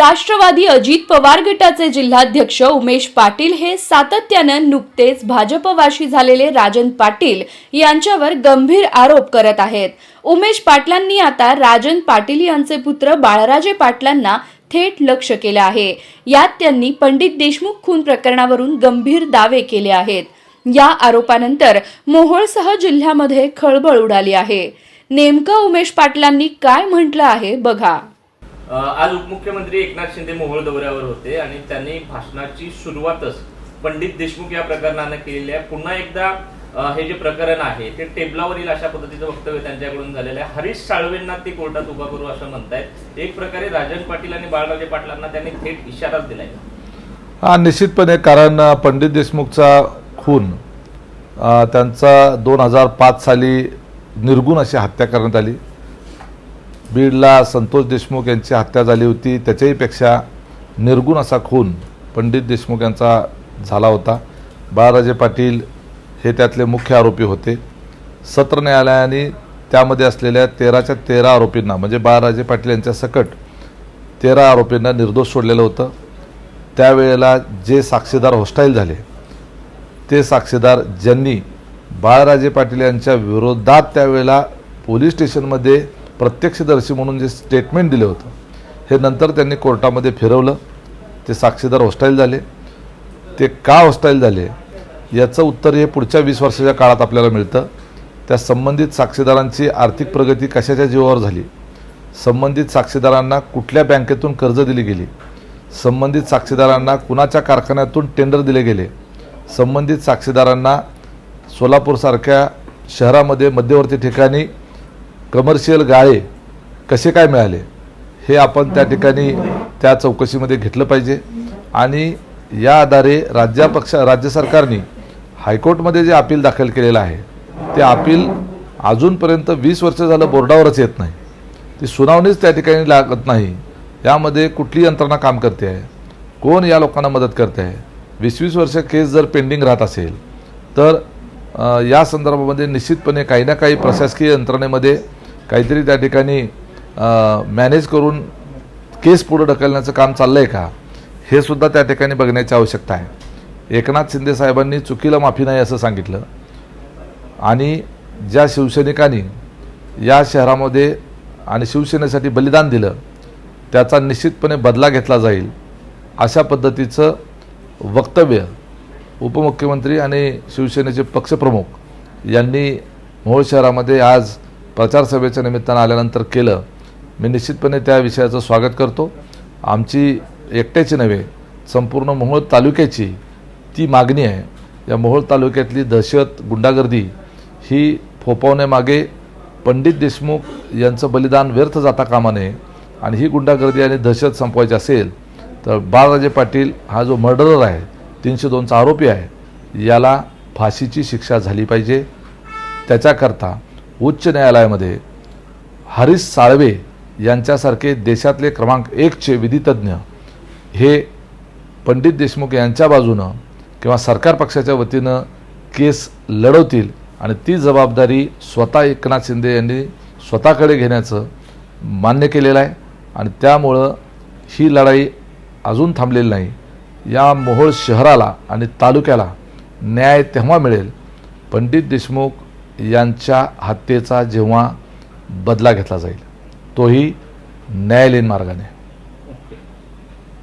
राष्ट्रवादी अजित पवार गटाचे जिल्हाध्यक्ष उमेश पाटील हे सातत्यानं नुकतेच भाजपवाशी झालेले राजन पाटील यांच्यावर गंभीर आरोप करत आहेत. उमेश पाटलांनी आता राजन पाटील यांचे पुत्र बाळराजे पाटलांना थेट लक्ष केलं आहे. यात त्यांनी पंडित देशमुख खून प्रकरणावरून गंभीर दावे केले आहेत. या आरोपानंतर मोहोळसह जिल्ह्यामध्ये खळबळ उडाली आहे. नेमकं उमेश पाटलांनी काय म्हटलं आहे बघा. आज उपमुख्यमंत्री एकनाथ शिंदे मोहोळ दौऱ्यावर होते आणि त्यांनी भाषणाची सुरुवातच पंडित देशमुख या प्रकरणानं केलेली आहे. पुन्हा एकदा हे जे प्रकरण आहे ते टेबलावर येईल अशा पद्धतीचं वक्तव्य त्यांच्याकडून झालेलं आहे. हरीश साळवेंना ते कोर्टात उभा करू असं म्हणतायत. एक प्रकारे राजन पाटील आणि बाळराजे पाटलांना त्यांनी थेट इशाराच दिलाय. हा निश्चितपणे कारण पंडित देशमुखचा खून त्यांचा दोन हजार पाच साली निर्गुण अशी हत्या करण्यात आली. बीडला संतोष देशमुख यांची हत्या झाली होती. त्याच्याही पेक्षा निर्गुण असा खून पंडित देशमुख यांचा झाला होता. बाळराजे पाटील हे त्यातले मुख्य आरोपी होते. सत्र न्यायालयाने त्यामध्ये असलेल्या तेराच्या तेरा आरोपींना म्हणजे बाळराजे पाटील यांच्या सकट तेरा आरोपींना निर्दोष सोडलेलं होतं. त्यावेळेला जे साक्षीदार होस्टाईल झाले ते साक्षीदार ज्यांनी बाळराजे पाटील यांच्या विरोधात त्यावेळेला पोलीस स्टेशनमध्ये प्रत्यक्षदर्शी म्हणून जे स्टेटमेंट दिलं होतं हे नंतर त्यांनी कोर्टामध्ये फिरवलं. ते साक्षीदार होस्टाईल झाले. ते का होस्टाईल झाले याचं उत्तर हे पुढच्या वीस वर्षाच्या काळात आपल्याला मिळतं. त्या संबंधित साक्षीदारांची आर्थिक प्रगती कशाच्या जीवावर झाली? संबंधित साक्षीदारांना कुठल्या बँकेतून कर्ज दिली गेली? संबंधित साक्षीदारांना कुणाच्या कारखान्यातून टेंडर दिले गेले? संबंधित साक्षीदारांना सोलापूरसारख्या शहरामध्ये मध्यवर्ती ठिकाणी कमर्शियल गाळे कसे काय मिळाले हे आपण त्या ठिकाणी त्या चौकशीमध्ये घेतलं पाहिजे. आणि या आधारे राज्यापक्ष राज्य सरकारने हायकोर्टमध्ये जे अपील दाखल केलेलं आहे ते अपील अजूनपर्यंत वीस वर्ष झालं बोर्डावरच येत नाही. ती सुनावणीच त्या ठिकाणी लागत नाही. यामध्ये कुठली यंत्रणा काम करते आहे? कोण या लोकांना मदत करते आहे? वीस वीस वर्ष केस जर पेंडिंग राहत असेल तर या संदर्भामध्ये निश्चितपणे काही ना काही प्रशासकीय यंत्रणेमध्ये काहीतरी त्या ठिकाणी मॅनेज करून केस पुढं ढकलण्याचं काम चाललं आहे का? हे सुद्धा त्या ठिकाणी बघण्याची आवश्यकता आहे. एकनाथ शिंदे साहेबांनी चुकीला माफी नाही असं सांगितलं. आणि ज्या शिवसैनिकांनी या शहरामध्ये आणि शिवसेनेसाठी बलिदान दिलं त्याचा निश्चितपणे बदला घेतला जाईल अशा पद्धतीचं वक्तव्य उपमुख्यमंत्री आणि शिवसेनेचे पक्षप्रमुख यांनी मोहोळ शहरामध्ये आज प्रचारसभेच्या निमित्तानं आल्यानंतर केलं. मी निश्चितपणे त्या विषयाचं स्वागत करतो. आमची एकट्याची नव्हे संपूर्ण मोहोळ तालुक्याची ती मागणी आहे. या मोहोळ तालुक्यातली दहशत गुंडागर्दी ही फोपवण्यामागे पंडित देशमुख यांचं बलिदान व्यर्थ जाता कामा नये आणि ही गुंडागर्दी आणि दहशत संपवायची असेल तर बाळराजे पाटील हा जो मर्डरर आहे तीनशे दोनचा आरोपी आहे याला फाशीची शिक्षा झाली पाहिजे. त्याच्याकरता उच्च न्यायालयामध्ये हरीश साळवे यांच्यासारखे देशातले क्रमांक एकचे विधितज्ञ हे पंडित देशमुख यांच्या बाजूनं किंवा सरकार पक्षाच्या वतीनं केस लढवतील आणि ती जबाबदारी स्वतः एकनाथ शिंदे यांनी स्वतःकडे घेण्याचं मान्य केलेलं आहे. आणि त्यामुळं ही लढाई अजून थांबलेली नाही. या मोहोळ शहराला आणि तालुक्याला न्याय तेव्हा मिळेल. पंडित देशमुख यांच्या हत्येचा जेव्हा बदला घेतला जाईल तोही न्यायालयीन मार्गाने.